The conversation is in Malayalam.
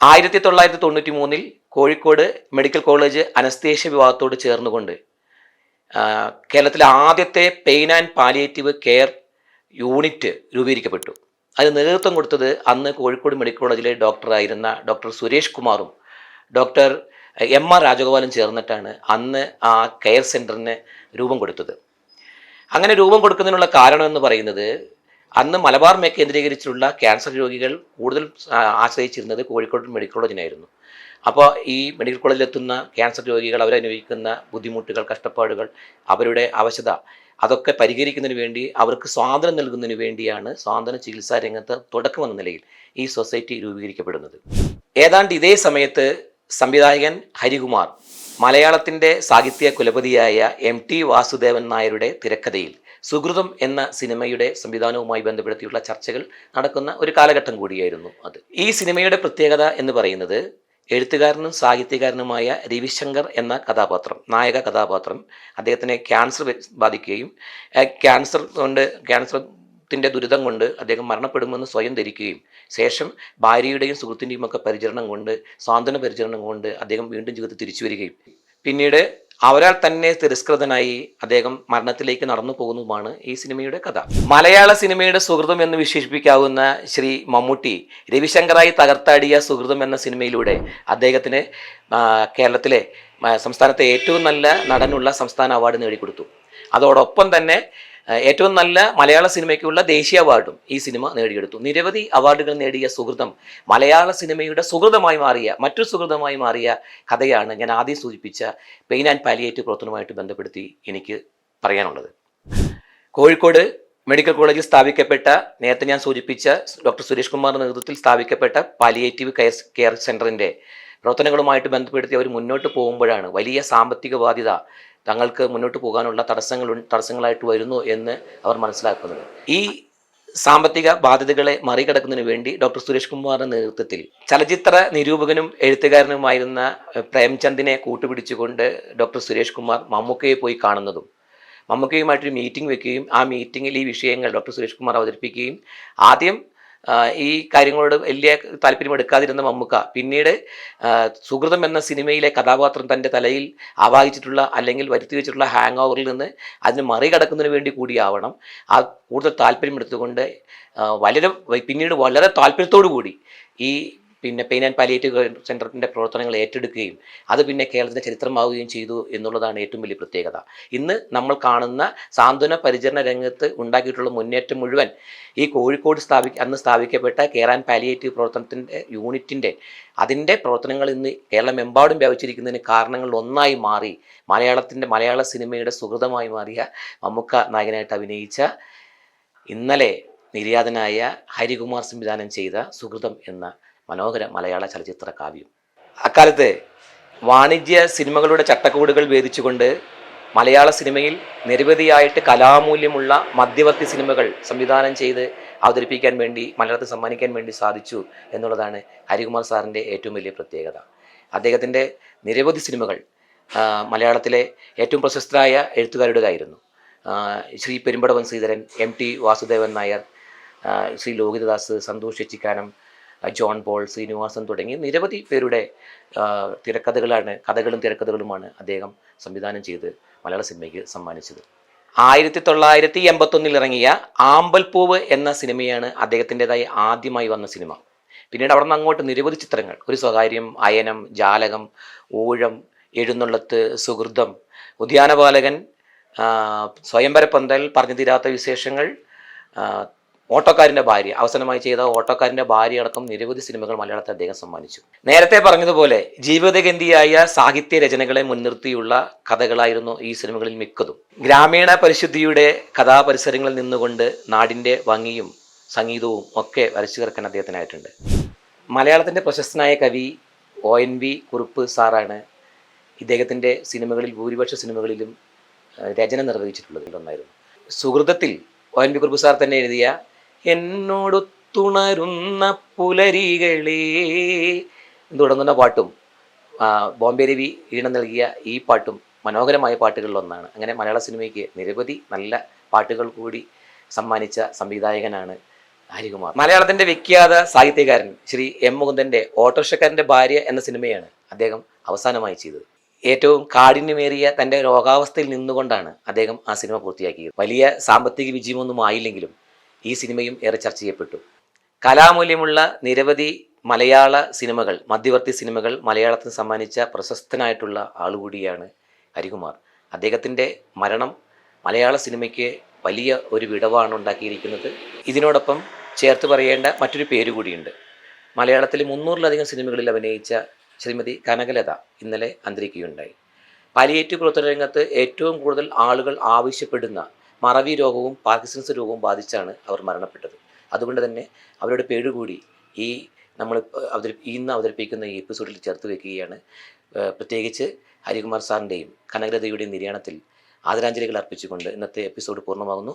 ആയിരത്തി തൊള്ളായിരത്തി തൊണ്ണൂറ്റി മൂന്നിൽ കോഴിക്കോട് മെഡിക്കൽ കോളേജ് അനസ്തേഷ്യ വിഭാഗത്തോട് ചേർന്നുകൊണ്ട് കേരളത്തിലെ ആദ്യത്തെ pain and palliative care unit രൂപീകരിക്കപ്പെട്ടു. അത് നേതൃത്വം കൊടുത്തത് അന്ന് കോഴിക്കോട് മെഡിക്കൽ കോളേജിലെ ഡോക്ടറായിരുന്ന ഡോക്ടർ സുരേഷ് കുമാറും ഡോക്ടർ എം ആർ രാജഗോപാലും ചേർന്നിട്ടാണ് അന്ന് ആ കെയർ സെന്ററിന് രൂപം കൊടുത്തത്. അങ്ങനെ രൂപം കൊടുക്കുന്നതിനുള്ള കാരണം എന്ന് പറയുന്നത് അന്ന് മലബാർ മേ കേന്ദ്രീകരിച്ചുള്ള ക്യാൻസർ രോഗികൾ കൂടുതൽ ആശ്രയിച്ചിരുന്നത് കോഴിക്കോട് മെഡിക്കൽ കോളേജിനായിരുന്നു. അപ്പോൾ ഈ മെഡിക്കൽ കോളേജിലെത്തുന്ന ക്യാൻസർ രോഗികൾ അവരനുഭവിക്കുന്ന ബുദ്ധിമുട്ടുകൾ കഷ്ടപ്പാടുകൾ അവരുടെ അവശത അതൊക്കെ പരിഹരിക്കുന്നതിന് വേണ്ടി അവർക്ക് സ്വാതന്ത്ര്യം നൽകുന്നതിന് വേണ്ടിയാണ് സ്വാതന്ത്ര്യ ചികിത്സാ രംഗത്ത് തുടക്കമെന്ന നിലയിൽ ഈ സൊസൈറ്റി രൂപീകരിക്കപ്പെടുന്നത്. ഏതാണ്ട് ഇതേ സമയത്ത് സംവിധായകൻ ഹരികുമാർ മലയാളത്തിന്റെ സാഹിത്യ കുലപതിയായ എം ടി വാസുദേവൻ നായരുടെ തിരക്കഥയിൽ സുഹൃതം എന്ന സിനിമയുടെ സംവിധാനവുമായി ബന്ധപ്പെടുത്തിയുള്ള ചർച്ചകൾ നടക്കുന്ന ഒരു കാലഘട്ടം കൂടിയായിരുന്നു അത്. ഈ സിനിമയുടെ പ്രത്യേകത എന്ന് പറയുന്നത് എഴുത്തുകാരനും സാഹിത്യകാരനുമായ രവിശങ്കർ എന്ന കഥാപാത്രം നായക കഥാപാത്രം അദ്ദേഹത്തിന് ക്യാൻസർ ബാധിക്കുകയും ക്യാൻസർ കൊണ്ട് ക്യാൻസറിന്റെ ദുരിതം കൊണ്ട് അദ്ദേഹം മരണപ്പെടുമെന്ന് സ്വയം ധരിക്കുകയും ശേഷം ഭാര്യയുടെയും സുഹൃത്തിന്റെയും ഒക്കെ പരിചരണം കൊണ്ട് സാന്ത്വന പരിചരണം കൊണ്ട് അദ്ദേഹം വീണ്ടും ജീവിതത്തിൽ തിരിച്ചു വരികയും. പിന്നീട് അവരാൽ തന്നെ തിരസ്കൃതനായി അദ്ദേഹം മരണത്തിലേക്ക് നടന്നു പോകുന്നതുമാണ് ഈ സിനിമയുടെ കഥ. മലയാള സിനിമയുടെ സുഹൃതം എന്ന് വിശേഷിപ്പിക്കാവുന്ന ശ്രീ മമ്മൂട്ടി രവിശങ്കറായി തകർത്താടിയ സുഹൃതം എന്ന സിനിമയിലൂടെ അദ്ദേഹത്തിന് കേരളത്തിലെ സംസ്ഥാനത്തെ ഏറ്റവും നല്ല നടനുള്ള സംസ്ഥാന അവാർഡ് നേടിക്കൊടുത്തു. അതോടൊപ്പം തന്നെ ഏറ്റവും നല്ല മലയാള സിനിമയ്ക്കുള്ള ദേശീയ അവാർഡും ഈ സിനിമ നേടിയെടുത്തു. നിരവധി അവാർഡുകൾ നേടിയ സുഹൃതം മലയാള സിനിമയുടെ സുഹൃതമായി മാറിയ മറ്റു സുഹൃതമായി മാറിയ കഥയാണ് ഞാൻ ആദ്യം സൂചിപ്പിച്ച പെയിൻ ആൻഡ് പാലിയേറ്റീവ് പ്രവർത്തനവുമായിട്ട് ബന്ധപ്പെടുത്തി എനിക്ക് പറയാനുള്ളത്. കോഴിക്കോട് മെഡിക്കൽ കോളേജിൽ സ്ഥാപിക്കപ്പെട്ട നേരത്തെ ഞാൻ സൂചിപ്പിച്ച ഡോക്ടർ സുരേഷ് കുമാറിന്റെ നേതൃത്വത്തിൽ സ്ഥാപിക്കപ്പെട്ട പാലിയേറ്റീവ് കെയർ കെയർ സെന്ററിന്റെ പ്രവർത്തനങ്ങളുമായിട്ട് ബന്ധപ്പെടുത്തി അവർ മുന്നോട്ട് പോകുമ്പോഴാണ് വലിയ സാമ്പത്തിക ബാധ്യത തങ്ങൾക്ക് മുന്നോട്ട് പോകാനുള്ള തടസ്സങ്ങൾ തടസ്സങ്ങളായിട്ട് വരുന്നു എന്ന് അവർ മനസ്സിലാക്കുന്നത്. ഈ സാമ്പത്തിക ബാധ്യതകളെ മറികടക്കുന്നതിന് വേണ്ടി ഡോക്ടർ സുരേഷ് കുമാറിന്റെ നേതൃത്വത്തിൽ ചലച്ചിത്ര നിരൂപകനും എഴുത്തുകാരനുമായിരുന്ന പ്രേംചന്ദിനെ കൂട്ടുപിടിച്ചുകൊണ്ട് ഡോക്ടർ സുരേഷ് കുമാർ മമ്മൂക്കയെ പോയി കാണുന്നതും മമ്മൂക്കയുമായിട്ടൊരു മീറ്റിംഗ് വെക്കുകയും ആ മീറ്റിങ്ങിൽ ഈ വിഷയങ്ങൾ ഡോക്ടർ സുരേഷ് കുമാർ അവതരിപ്പിക്കുകയും ആദ്യം ഈ കാര്യങ്ങളോട് വലിയ താല്പര്യം എടുക്കാതിരുന്ന മമ്മൂക്ക പിന്നീട് സുഹൃതം എന്ന സിനിമയിലെ കഥാപാത്രം തന്റെ തലയിൽ ആവാഹിച്ചിട്ടുള്ള അല്ലെങ്കിൽ വരുത്തി വെച്ചിട്ടുള്ള ഹാങ് ഓവറിൽ നിന്ന് അതിന് മറികടക്കുന്നതിന് വേണ്ടി കൂടിയാവണം. ആ കൂടുതൽ താല്പര്യം എടുത്തുകൊണ്ട് വളരെ പിന്നീട് വളരെ താല്പര്യത്തോടു കൂടി ഈ പിന്നെ പെയിൻ ആൻഡ് പാലിയേറ്റീവ് സെന്ററിന്റെ പ്രവർത്തനങ്ങൾ ഏറ്റെടുക്കുകയും അത് പിന്നെ കേരളത്തിന്റെ ചരിത്രമാവുകയും ചെയ്തു എന്നുള്ളതാണ് ഏറ്റവും വലിയ പ്രത്യേകത. ഇന്ന് നമ്മൾ കാണുന്ന സാന്ത്വന പരിചരണ രംഗത്ത് ഉണ്ടാക്കിയിട്ടുള്ള മുന്നേറ്റം മുഴുവൻ ഈ കോഴിക്കോട് സ്ഥാപി അന്ന് സ്ഥാപിക്കപ്പെട്ട കെയർ ആൻഡ് പാലിയേറ്റീവ് പ്രവർത്തനത്തിന്റെ യൂണിറ്റിന്റെ അതിന്റെ പ്രവർത്തനങ്ങൾ ഇന്ന് കേരളമെമ്പാടും വ്യാപിച്ചിരിക്കുന്നതിന് കാരണങ്ങളിൽ ഒന്നായി മാറി മലയാളത്തിന്റെ മലയാള സിനിമയുടെ സുഹൃതമായി മാറിയ മമ്മുക്ക നായകനായിട്ട് അഭിനയിച്ച ഇന്നലെ നിര്യാതനായ ഹരികുമാർ സംവിധാനം ചെയ്ത സുഹൃതം എന്ന മനോഹര മലയാള ചലച്ചിത്ര കാവ്യം. അക്കാലത്ത് വാണിജ്യ സിനിമകളുടെ ചട്ടക്കൂടുകൾ ഭേദിച്ചുകൊണ്ട് മലയാള സിനിമയിൽ നിരവധിയായിട്ട് കലാമൂല്യമുള്ള മധ്യവർത്തി സിനിമകൾ സംവിധാനം ചെയ്ത് അവതരിപ്പിക്കാൻ വേണ്ടി മലയാളത്തിൽ സമ്മാനിക്കാൻ വേണ്ടി സാധിച്ചു എന്നുള്ളതാണ് ഹരികുമാർ സാറിന്റെ ഏറ്റവും വലിയ പ്രത്യേകത. അദ്ദേഹത്തിന്റെ നിരവധി സിനിമകൾ മലയാളത്തിലെ ഏറ്റവും പ്രശസ്തരായ എഴുത്തുകാരുടേതായിരുന്നു ശ്രീ പെരുമ്പടവൻ ശ്രീധരൻ എം ടി വാസുദേവൻ നായർ ശ്രീ ലോഹിതദാസ് സന്തോഷ് ചെച്ചിക്കാനം ആ, ജോൺ പോൾ ശ്രീനിവാസൻ തുടങ്ങി നിരവധി പേരുടെ തിരക്കഥകളാണ് കഥകളും തിരക്കഥകളുമാണ് അദ്ദേഹം സംവിധാനം ചെയ്ത് മലയാള സിനിമയ്ക്ക് സമ്മാനിച്ചത്. ആയിരത്തി തൊള്ളായിരത്തി എൺപത്തൊന്നിൽ ഇറങ്ങിയ ആമ്പൽപ്പൂവ് എന്ന സിനിമയാണ് അദ്ദേഹത്തിന്റെതായി ആദ്യമായി വന്ന സിനിമ. പിന്നീട് അവിടെ നിന്ന് അങ്ങോട്ട് നിരവധി ചിത്രങ്ങൾ ഒരു സ്വകാര്യം അയനം ജാലകം ഊഴം എഴുന്നള്ളത്ത് സുഹൃതം ഉദ്യാനപാലകൻ സ്വയംവരപ്പന്തൽ പറഞ്ഞു തീരാത്ത വിശേഷങ്ങൾ ഓട്ടോക്കാരന്റെ ഭാര്യ അവസാനമായി ചെയ്ത ഓട്ടോക്കാരന്റെ ഭാര്യ അടക്കം നിരവധി സിനിമകൾ മലയാളത്തിൽ അദ്ദേഹം സമ്മാനിച്ചു. നേരത്തെ പറഞ്ഞതുപോലെ ജീവിതഗന്ധിയായ സാഹിത്യ രചനകളെ മുൻനിർത്തിയുള്ള കഥകളായിരുന്നു ഈ സിനിമകളിൽ മിക്കതും. ഗ്രാമീണ പരിശുദ്ധിയുടെ കഥാപരിസരങ്ങളിൽ നിന്നുകൊണ്ട് നാടിന്റെ ഭംഗിയും സംഗീതവും ഒക്കെ വരച്ചു ചേർക്കാൻ അദ്ദേഹത്തിനായിട്ടുണ്ട്. മലയാളത്തിന്റെ പ്രശസ്തനായ കവി ഒ എൻ വി കുറുപ്പ് സാറാണ് ഇദ്ദേഹത്തിന്റെ സിനിമകളിൽ ഭൂരിപക്ഷ സിനിമകളിലും രചന നിർവഹിച്ചിട്ടുള്ളതിൽ ഒന്നായിരുന്നു സുഹൃതത്തിൽ O N V Kurup sir തന്നെ എഴുതിയ എന്നോടൊത്തുണരുന്ന പുലരികളേ. തുടങ്ങുന്ന പാട്ടും ബോംബെ രവി ഈണം നൽകിയ ഈ പാട്ടും മനോഹരമായ പാട്ടുകളിലൊന്നാണ്. അങ്ങനെ മലയാള സിനിമയ്ക്ക് നിരവധി നല്ല പാട്ടുകൾ കൂടി സമ്മാനിച്ച സംവിധായകനാണ് ഹരികുമാർ. മലയാളത്തിന്റെ വിഖ്യാത സാഹിത്യകാരൻ ശ്രീ എം മുകുന്ദന്റെ ഓട്ടോറിക്ഷക്കാരന്റെ ഭാര്യ എന്ന സിനിമയാണ് അദ്ദേഹം അവസാനമായി ചെയ്തത്. ഏറ്റവും കാഠിന്യമേറിയ തന്റെ രോഗാവസ്ഥയിൽ നിന്നുകൊണ്ടാണ് അദ്ദേഹം ആ സിനിമ പൂർത്തിയാക്കിയത്. വലിയ സാമ്പത്തിക വിജയമൊന്നും ആയില്ലെങ്കിലും ഈ സിനിമയും ഏറെ ചർച്ച ചെയ്യപ്പെട്ടു. കലാമൂല്യമുള്ള നിരവധി മലയാള സിനിമകൾ മധ്യവർത്തി സിനിമകൾ മലയാളത്തിന് സമ്മാനിച്ച പ്രശസ്തനായിട്ടുള്ള ആളുകൂടിയാണ് ഹരികുമാർ. അദ്ദേഹത്തിന്റെ മരണം മലയാള സിനിമയ്ക്ക് വലിയ ഒരു വിടവാണ് ഉണ്ടാക്കിയിരിക്കുന്നത്. ഇതിനോടൊപ്പം ചേർത്ത് പറയേണ്ട മറ്റൊരു പേര് കൂടിയുണ്ട്. മലയാളത്തിലെ മുന്നൂറിലധികം സിനിമകളിൽ അഭിനയിച്ച ശ്രീമതി കനകലത ഇന്നലെ അന്തരിക്കുകയുണ്ടായി. പാലിയേറ്റീവ് പ്രവർത്തന രംഗത്ത് ഏറ്റവും കൂടുതൽ ആളുകൾ ആവശ്യപ്പെടുന്ന മറവി രോഗവും പാർക്കിൻസൺസ് രോഗവും ബാധിച്ചാണ് അവർ മരണപ്പെട്ടത്. അതുകൊണ്ട് തന്നെ അവരുടെ പേര് കൂടി ഈ നമ്മൾ അവതരി ഇന്ന് അവതരിപ്പിക്കുന്ന ഈ എപ്പിസോഡിൽ ചേർത്ത് വയ്ക്കുകയാണ് പ്രത്യേകിച്ച് ഹരികുമാർ സാറിന്റെയും കനകലതയുടെയും നിര്യാണത്തിൽ ആദരാഞ്ജലികൾ അർപ്പിച്ചുകൊണ്ട് ഇന്നത്തെ എപ്പിസോഡ് പൂർണമാകുന്നു.